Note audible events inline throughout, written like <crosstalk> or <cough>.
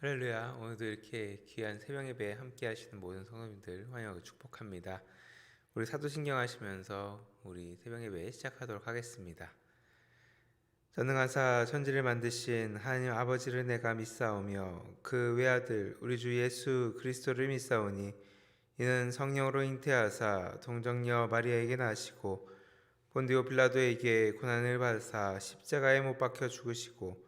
할렐루야. 오늘도 이렇게 귀한 새벽 예배에 함께 하시는 모든 성도님들 환영하고 축복합니다. 우리 사도신경 하시면서 우리 새벽 예배 시작하도록 하겠습니다. 전능하사 천지를 만드신 하나님 아버지를 내가 믿사오며 그 외아들 우리 주 예수 그리스도를 믿사오니 이는 성령으로 잉태하사 동정녀 마리아에게 나시고 본디오 빌라도에게 고난을 받으사 십자가에 못 박혀 죽으시고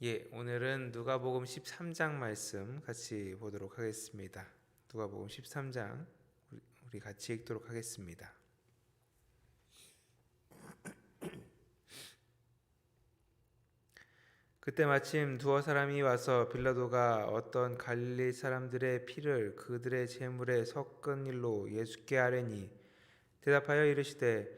예, 오늘은 누가복음 13장 말씀 같이 보도록 하겠습니다. 누가복음 13장 우리- 같이 읽도록 하겠습니다. <clears throat> 그때 마침 두어 사람이 와서 빌라도가 어떤 갈릴리 사람들의 피를 그들의 제물에 섞은 일로 예수께 아뢰니 대답하여 이르시되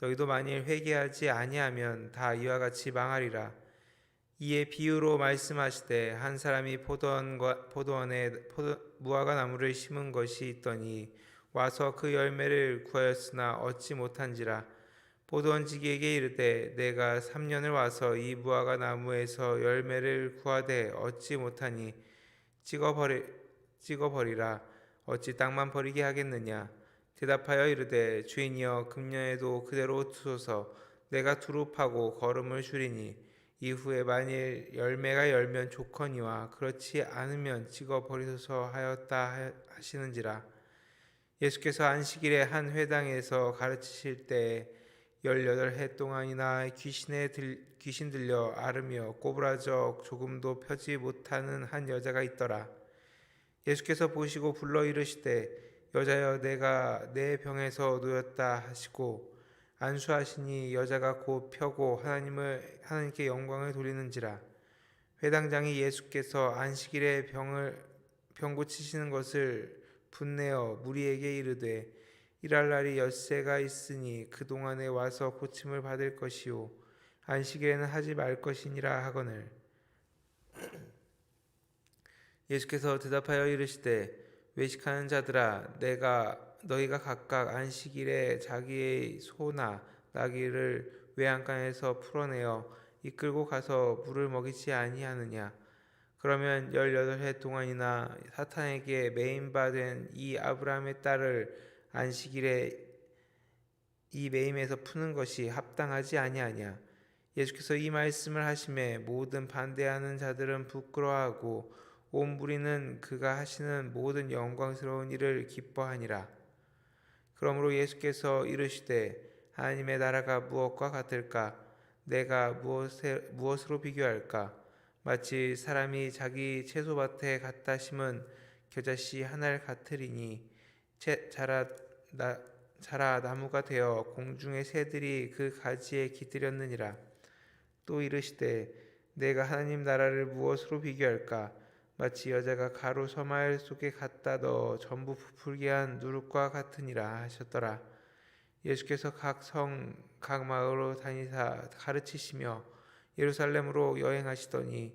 너희도 만일 회개하지 아니하면 다 이와 같이 망하리라. 이에 비유로 말씀하시되 한 사람이 포도원과 포도원에 포도, 무화과 나무를 심은 것이 있더니 와서 그 열매를 구하였으나 얻지 못한지라. 포도원지기에게 이르되 내가 3년을 와서 이 무화과 나무에서 열매를 구하되 얻지 못하니 찍어버리 찍어버리라. 어찌 땅만 버리게 하겠느냐 대답하여 이르되 주인이여 금년에도 그대로 두소서. 내가 두루 파고 걸음을 줄이니 이후에 만일 열매가 열면 좋거니와 그렇지 않으면 찍어 버리소서 하였다 하시는지라. 예수께서 안식일에 한 회당에서 가르치실 때에 열여덟 해 동안이나 귀신에 들, 귀신 들려 앓으며 꼬부라져 조금도 펴지 못하는 한 여자가 있더라. 예수께서 보시고 불러 이르시되 여자여 내가 내 병에서 놓였다 하시고 안수하시니 여자가 곧 펴고 하나님을 하나님께 영광을 돌리는지라. 회당장이 예수께서 안식일에 병을 병 고치시는 것을 분내어 무리에게 이르되 일할 날이 엿새가 있으니 그 동안에 와서 고침을 받을 것이요 안식일에는 하지 말 것이니라 하거늘. <clears throat> 예수께서 대답하여 이르시되 외식하는 자들아 내가 너희가 각각 안식일에 자기의 소나 나귀를 외양간에서 풀어내어 이끌고 가서 물을 먹이지 아니하느냐? 그러면 열여덟 해 동안이나 사탄에게 매임받은 이 아브라함의 딸을 안식일에 이 매임에서 푸는 것이 합당하지 아니하냐? 예수께서 이 말씀을 하심에 모든 반대하는 자들은 부끄러워하고 온 무리는 그가 하시는 모든 영광스러운 일을 기뻐하니라. 그러므로 예수께서 이르시되 하나님의 나라가 무엇과 같을까? 내가 무엇에, 무엇으로 비교할까? 마치 사람이 자기 채소밭에 갖다 심은 겨자씨 하나를 같으리니 채, 자라, 나, 자라 나무가 되어 공중의 새들이 그 가지에 깃들였느니라. 또 이르시되 내가 하나님 나라를 무엇으로 비교할까? 마치 여자가 가루 서마일 속에 갖다 넣어 전부 부풀게 한 누룩과 같으니라 하셨더라. 예수께서 각 성, 각 마을로 다니사 가르치시며 예루살렘으로 여행하시더니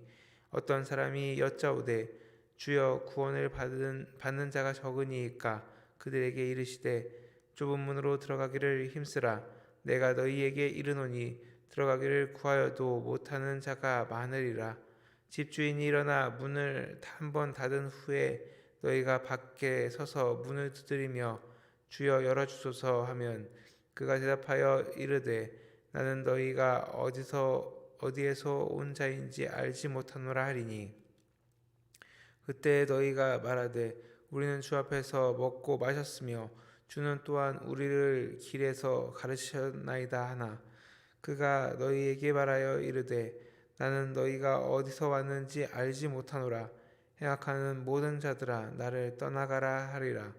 어떤 사람이 여짜오되 주여 구원을 받은, 받는 자가 적으니까 그들에게 이르시되 좁은 문으로 들어가기를 힘쓰라 내가 너희에게 이르노니 들어가기를 구하여도 못하는 자가 많으리라 집주인이 일어나 문을 한 번 닫은 후에 너희가 밖에 서서 문을 두드리며 주여 열어주소서 하면 그가 대답하여 이르되 나는 너희가 어디서 어디에서 온 자인지 알지 못하노라 하리니. 그때 너희가 말하되 우리는 주 앞에서 먹고 마셨으며 주는 또한 우리를 길에서 가르치셨나이다 하나. 그가 너희에게 말하여 이르되 나는 너희가 어디서 왔는지 알지 못하노라. 행악하는 모든 자들아 나를 떠나가라 하리라.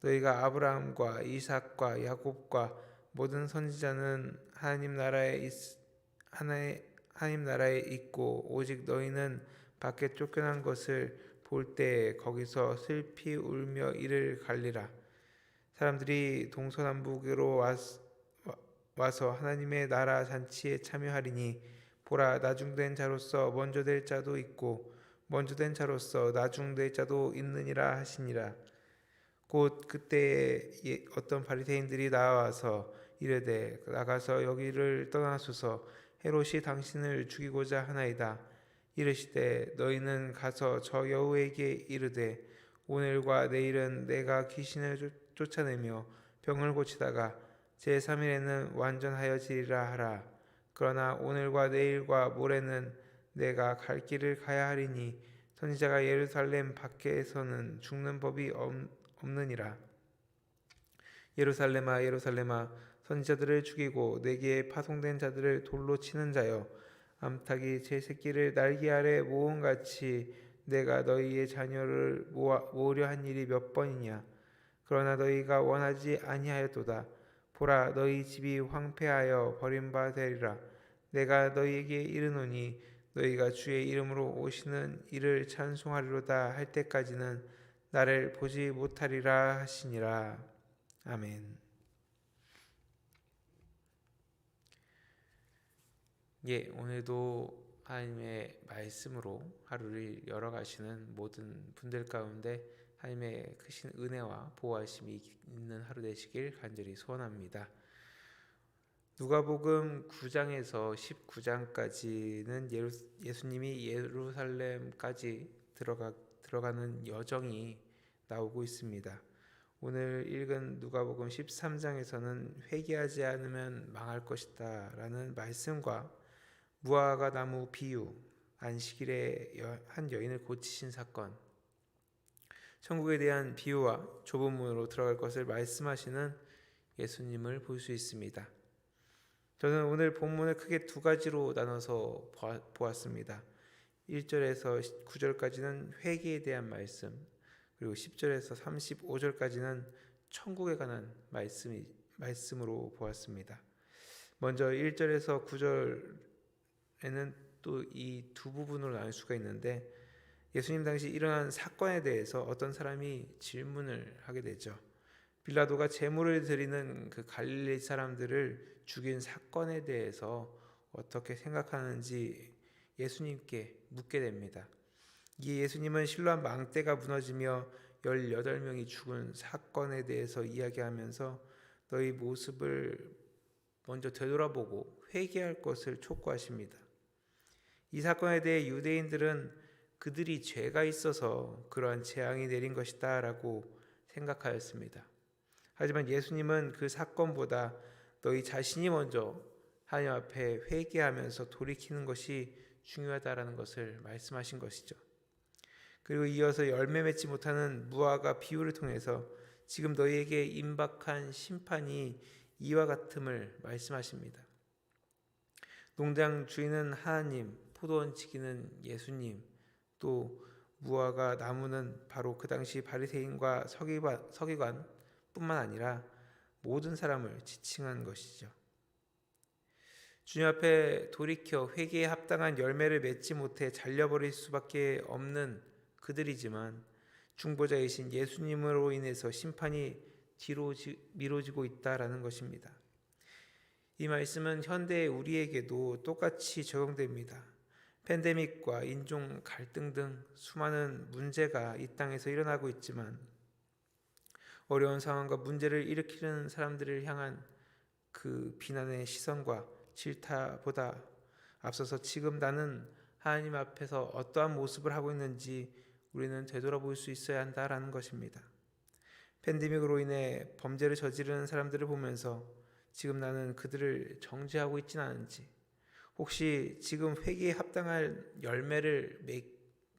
너희가 아브라함과 이삭과 야곱과 모든 선지자는 하나님 나라에 있, 하나의 하나님 나라에 있고 오직 너희는 밖에 쫓겨난 것을 볼때 거기서 슬피 울며 이를 갈리라. 사람들이 동서남북으로 와서 하나님의 나라 잔치에 참여하리니 보라 나중된 자로서 먼저 될 자도 있고 먼저 된 자로서 나중될 자도 있느니라 하시니라. 곧 그때에 예- 어떤 바리새인들이 나와서 이르되 나가서 여기를 떠나소서. 헤롯이 당신을 죽이고자 하나이다. 이르시되 너희는 가서 저 여우에게 이르되 오늘과 내일은 내가 귀신을 쫓- 쫓아내며 병을 고치다가 제 3일에는 완전하여지리라 하라 그러나 오늘과 내일과 모레는 내가 갈 길을 가야 하리니 선지자가 예루살렘 밖에서는 죽는 법이 없, 없느니라. 예루살렘아 예루살렘아 선지자들을 죽이고 내게 파송된 자들을 돌로 치는 자여 암탉이 제 새끼를 날개 아래 모음같이 내가 너희의 자녀를 모아, 모으려 한 일이 몇 번이냐? 그러나 너희가 원하지 아니하였도다 보라 너희 집이 황폐하여 버림바 되리라 내가 너희에게 이르노니 너희가 주의 이름으로 오시는 이를 찬송하리로다 할 때까지는 나를 보지 못하리라 하시니라 아멘. 예, 오늘도 하나님의 말씀으로 하루를 열어가시는 모든 분들 가운데 하나님의 크신 은혜와 보호하심이 있는 하루 되시길 간절히 소원합니다. 누가복음 9장에서 19장까지는 예루, 예수님이 예루살렘까지 들어가 들어가는 여정이 나오고 있습니다. 오늘 읽은 누가복음 13장에서는 회개하지 않으면 망할 것이다라는 말씀과 무화과 나무 비유, 안식일에 여- 한 여인을 고치신 사건, 천국에 대한 비유와 좁은 문으로 들어갈 것을 말씀하시는 예수님을 볼 수 있습니다. 저는 오늘 본문을 크게 두 가지로 나눠서 보았습니다. 1절에서 9절까지는 회개에 대한 말씀, 그리고 10절에서 35절까지는 천국에 관한 말씀이 말씀으로 보았습니다. 먼저 1절에서 9절에는 또 이 두 부분으로 나눌 수가 있는데 예수님 당시 일어난 사건에 대해서 어떤 사람이 질문을 하게 되죠. 빌라도가 제물을 드리는 그 갈릴리 사람들을 죽인 사건에 대해서 어떻게 생각하는지 예수님께 묻게 됩니다. 이 예수님은 실로암 망대가 무너지며 18명이 죽은 사건에 대해서 이야기하면서 너희 모습을 먼저 되돌아보고 회개할 것을 촉구하십니다. 이 사건에 대해 유대인들은 그들이 죄가 있어서 그러한 재앙이 내린 것이다 라고 생각하였습니다. 하지만 예수님은 그 사건보다 너희 자신이 먼저 하나님 앞에 회개하면서 돌이키는 것이 중요하다라는 것을 말씀하신 것이죠. 그리고 이어서 열매 맺지 못하는 무화과 비유를 통해서 지금 너희에게 임박한 심판이 이와 같음을 말씀하십니다. 농장 주인은 하나님, 포도원 지기는 예수님, 또 무화과 나무는 바로 그 당시 바리새인과 서기관, 서기관뿐만 아니라 모든 사람을 지칭한 것이죠. 주님 앞에 돌이켜 회개에 합당한 열매를 맺지 못해 잘려버릴 수밖에 없는 그들이지만 중보자이신 예수님으로 인해서 심판이 뒤로 미뤄지고 있다라는 것입니다. 이 말씀은 현대의 우리에게도 똑같이 적용됩니다. 팬데믹과 인종 갈등 등 수많은 문제가 이 땅에서 일어나고 있지만 어려운 상황과 문제를 일으키는 사람들을 향한 그 비난의 시선과 질타보다 앞서서 지금 나는 하나님 앞에서 어떠한 모습을 하고 있는지 우리는 되돌아볼 수 있어야 한다라는 것입니다. 팬데믹으로 인해 범죄를 저지르는 사람들을 보면서 지금 나는 그들을 정죄하고 있지는 않은지 혹시 지금 회개에 합당할 열매를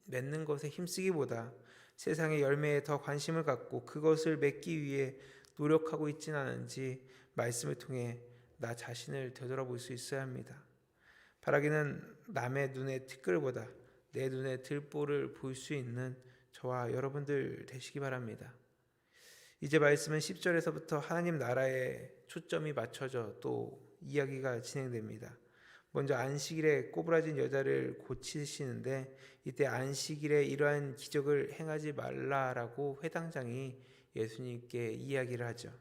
맺는 것에 힘쓰기보다 세상의 열매에 더 관심을 갖고 그것을 맺기 위해 노력하고 있지는 않은지 말씀을 통해 나 자신을 되돌아볼 수 있어야 합니다. 바라기는 남의 눈에 티끌보다 내 눈에 들보를 볼 수 있는 저와 여러분들 되시기 바랍니다. 이제 말씀은 10절에서부터 하나님 나라에 초점이 맞춰져 또 이야기가 진행됩니다. 먼저 안식일에 꼬부라진 여자를 고치시는데 이때 안식일에 이러한 기적을 행하지 말라라고 회당장이 예수님께 이야기를 하죠.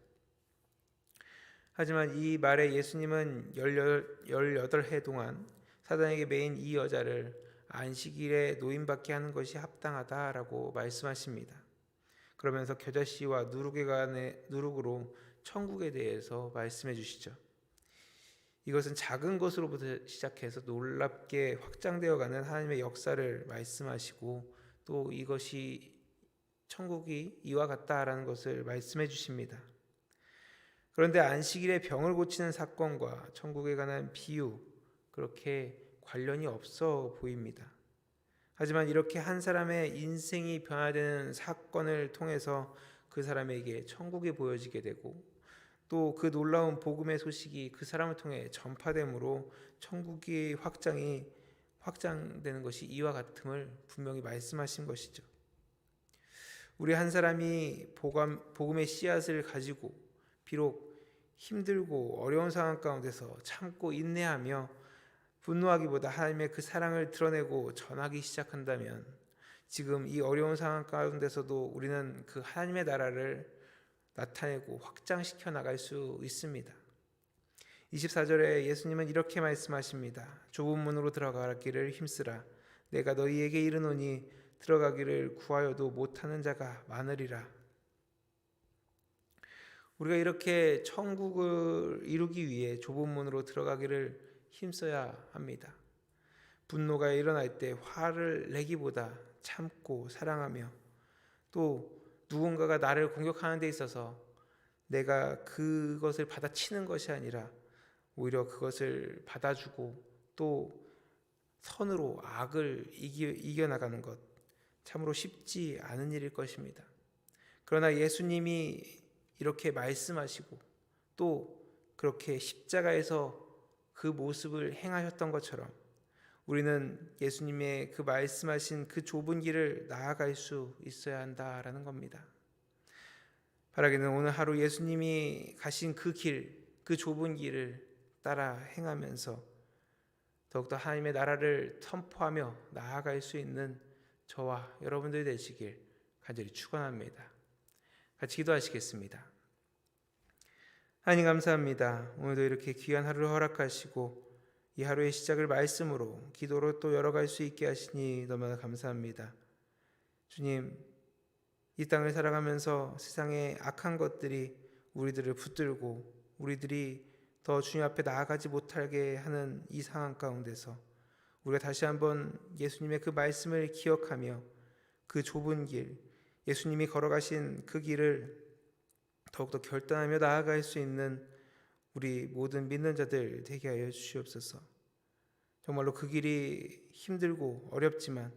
하지만 이 말에 예수님은 18해 동안 사단에게 매인 이 여자를 안식일에 노인받게 하는 것이 합당하다라고 말씀하십니다. 그러면서 겨자씨와 누룩에 관해 누룩으로 천국에 대해서 말씀해 주시죠. 이것은 작은 것으로부터 시작해서 놀랍게 확장되어 가는 하나님의 역사를 말씀하시고 또 이것이 천국이 이와 같다라는 것을 말씀해 주십니다. 그런데 안식일에 병을 고치는 사건과 천국에 관한 비유 그렇게 관련이 없어 보입니다. 하지만 이렇게 한 사람의 인생이 변화되는 사건을 통해서 그 사람에게 천국이 보여지게 되고 또 그 놀라운 복음의 소식이 그 사람을 통해 전파됨으로 천국의 확장이 확장되는 것이 이와 같음을 분명히 말씀하신 것이죠. 우리 한 사람이 복음, 복음의 씨앗을 가지고 비록 힘들고 어려운 상황 가운데서 참고 인내하며 분노하기보다 하나님의 그 사랑을 드러내고 전하기 시작한다면 지금 이 어려운 상황 가운데서도 우리는 그 하나님의 나라를 나타내고 확장시켜 나갈 수 있습니다. 24절에 예수님은 이렇게 말씀하십니다. 좁은 문으로 들어가기를 힘쓰라. 내가 너희에게 이르노니 들어가기를 구하여도 못하는 자가 많으리라. 우리가 이렇게 천국을 이루기 위해 좁은 문으로 들어가기를 힘써야 합니다. 분노가 일어날 때 화를 내기보다 참고 사랑하며 또 누군가가 나를 공격하는 데 있어서 내가 그것을 받아치는 것이 아니라 오히려 그것을 받아주고 또 선으로 악을 이겨, 이겨 나가는 것 참으로 쉽지 않은 일일 것입니다. 그러나 예수님이 이렇게 말씀하시고 또 그렇게 십자가에서 그 모습을 행하셨던 것처럼 우리는 예수님의 그 말씀하신 그 좁은 길을 나아갈 수 있어야 한다라는 겁니다. 바라기는 오늘 하루 예수님이 가신 그 길, 그 좁은 길을 따라 행하면서 더욱더 하나님의 나라를 선포하며 나아갈 수 있는 저와 여러분들이 되시길 간절히 축원합니다. 같이 기도하시겠습니다. 하나님 감사합니다. 오늘도 이렇게 귀한 하루를 허락하시고 이 하루의 시작을 말씀으로 기도로 또 열어갈 수 있게 하시니 너무나 감사합니다. 주님, 이 땅을 살아가면서 세상의 악한 것들이 우리들을 붙들고 우리들이 더 주님 앞에 나아가지 못하게 하는 이 상황 가운데서 우리가 다시 한번 예수님의 그 말씀을 기억하며 그 좁은 길, 예수님이 걸어가신 그 길을 더욱더 결단하며 나아갈 수 있는 우리 모든 믿는 자들 되게 하여 주시옵소서. 정말로 그 길이 힘들고 어렵지만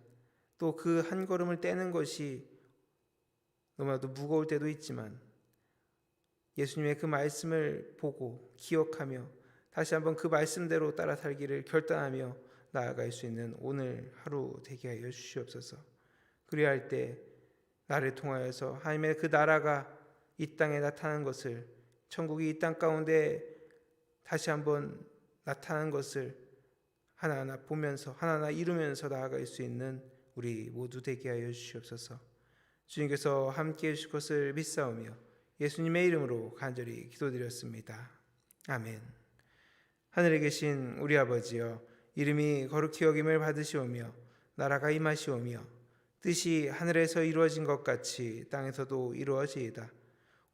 또 그 한 걸음을 떼는 것이 너무나도 무거울 때도 있지만 예수님의 그 말씀을 보고 기억하며 다시 한번 그 말씀대로 따라 살기를 결단하며 나아갈 수 있는 오늘 하루 되게 하여 주시옵소서. 그리할 때 나를 통하여서 하나님의 그 나라가 이 땅에 나타난 것을 천국이 이 땅 가운데 다시 한번 나타난 것을 하나하나 보면서 하나하나 이루면서 나아갈 수 있는 우리 모두 되게 하여 주시옵소서. 주님께서 함께 해주실 것을 믿사오며 예수님의 이름으로 간절히 기도드렸습니다. 아멘. 하늘에 계신 우리 아버지여 이름이 거룩히 여김을 받으시오며 나라가 임하시오며 뜻이 하늘에서 이루어진 것 같이 땅에서도 이루어지이다.